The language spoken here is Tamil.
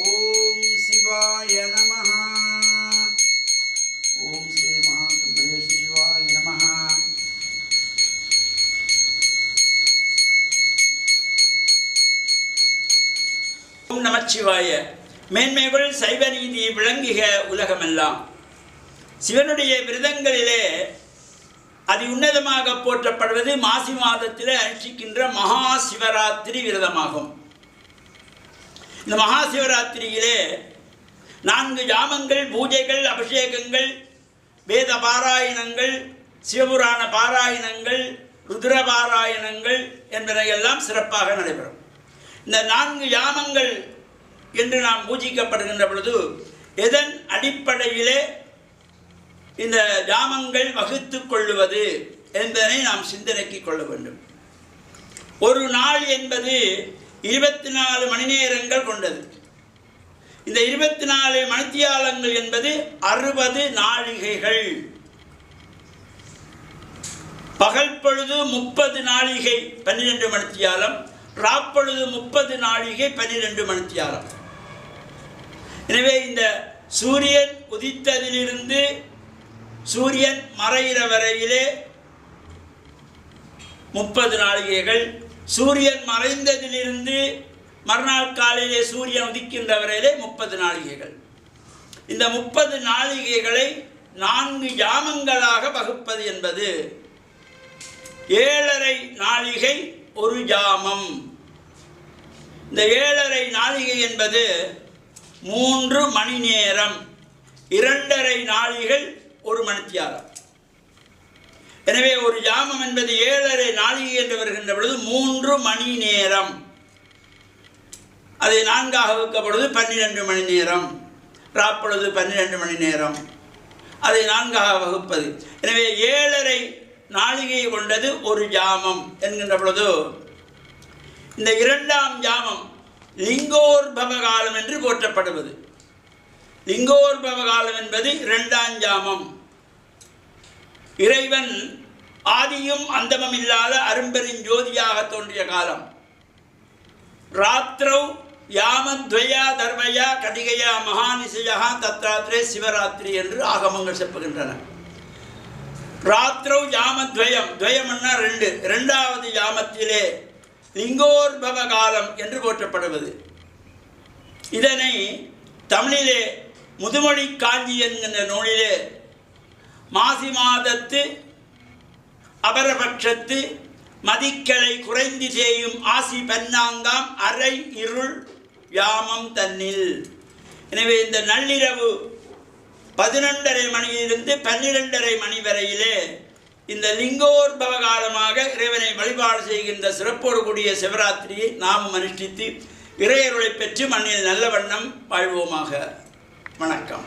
ஓம் சிவாய நம ஓம் ஸ்ரீ மகாசுந்தரேஷ சிவாய நம ஓம் நமச்சிவாய. மேன்மைகள் சைவ நீதி விளங்குக உலகமெல்லாம். சிவனுடைய விரதங்களிலே அதி உன்னதமாக போற்றப்படுவது மாசி மாதத்தில் அனுஷ்டிக்கின்ற மகா சிவராத்திரி விரதமாகும். இந்த மகா சிவராத்திரியிலே நான்கு யாமங்கள் பூஜைகள் அபிஷேகங்கள் வேத பாராயணங்கள் சிவபுராண பாராயணங்கள் ருத்ர பாராயணங்கள் என்பதையெல்லாம் சிறப்பாக நடைபெறும். இந்த நான்கு யாமங்கள் என்று நாம் பூஜிக்கப்படுகின்ற பொழுது எதன் அடிப்படையிலே இந்த யாமங்கள் வகுத்து கொள்ளுவது என்பதனை நாம் சிந்தனைக்கு கொள்ள வேண்டும். ஒரு நாள் என்பது இருபத்தி நாலு மணி நேரங்கள் கொண்டது. இந்த இருபத்தி நாலு மணித்தியாலங்கள் என்பது அறுபது நாழிகைகள். பகல் பொழுது முப்பது நாழிகை பன்னிரெண்டு மணித்தியாலம் ராப்பொழுது முப்பது நாழிகை பன்னிரெண்டு மணித்தியாலம். எனவே இந்த சூரியன் உதித்ததிலிருந்து சூரியன் மறைகிற வரையிலே முப்பது நாழிகைகள் சூரியன் மறைந்ததிலிருந்து மறுநாள் காலையிலே சூரியன் உதிக்கின்ற வரையிலே முப்பது நாழிகைகள். இந்த முப்பது நாழிகைகளை நான்கு யாமங்களாக வகுப்பது என்பது ஏழரை நாழிகை ஒரு ஜாமம் இந்த ஏழரை நாளிகை என்பது மூன்று மணி நேரம். இரண்டரை நாழிகள் ஒரு மணித்தியாலம். ஜாமம் என்பது ஏழரை நாழிகை என்று வருகின்ற பொழுது மூன்று மணி நேரம். அதை நான்காக வகுக்கப்படுவது பன்னிரெண்டு மணி நேரம். ராப்பொழுது பன்னிரெண்டு மணி நேரம். அதை நான்காக வகுப்பது. எனவே ஏழரை நாழிகை கொண்டது ஒரு ஜாமம் என்கின்ற பொழுது இந்த இரண்டாம் ஜாமம் லிங்கோர்பவ காலம் என்று போற்றப்படுவது. லிங்கோர்பவ காலம் என்பது இரண்டாம் ஜாமம் இறைவன் ஆதியும் அந்தமும் இல்லாத அரும்பெருஞ்சோதியாக தோன்றிய காலம். ராத்திரௌ யாமத்வயா தர்மயா கடிகையா மகாநிசையா தத்ராத்திரே சிவராத்திரி என்று ஆகமங்கள் செப்புகின்றன. ராத்திரௌ யாமத்வயம் துவயம்னா ரெண்டு. இரண்டாவது யாமத்திலே லிங்கோர்பவ காலம் என்று போற்றப்படுவது. இதனை தமிழிலே முதுமொழி காஞ்சி என்கின்ற நூலிலே மாசி மாதத்து அபரபட்சத்து மதிக்களை குறைந்து செய்யும் ஆசி பன்னாங்காம் அரை இருள் யாமம் தன்னில். எனவே இந்த நள்ளிரவு பதினொன்றரை மணியிலிருந்து பன்னிரெண்டரை மணி வரையிலே இந்த லிங்கோர்பவ காலமாக இறைவனை வழிபாடு செய்கின்ற சிறப்போடு கூடிய சிவராத்திரியை நாம் அனுஷ்டித்து இறையருளை பெற்று மண்ணில் நல்ல வண்ணம் வாழ்வோமாக. வணக்கம்.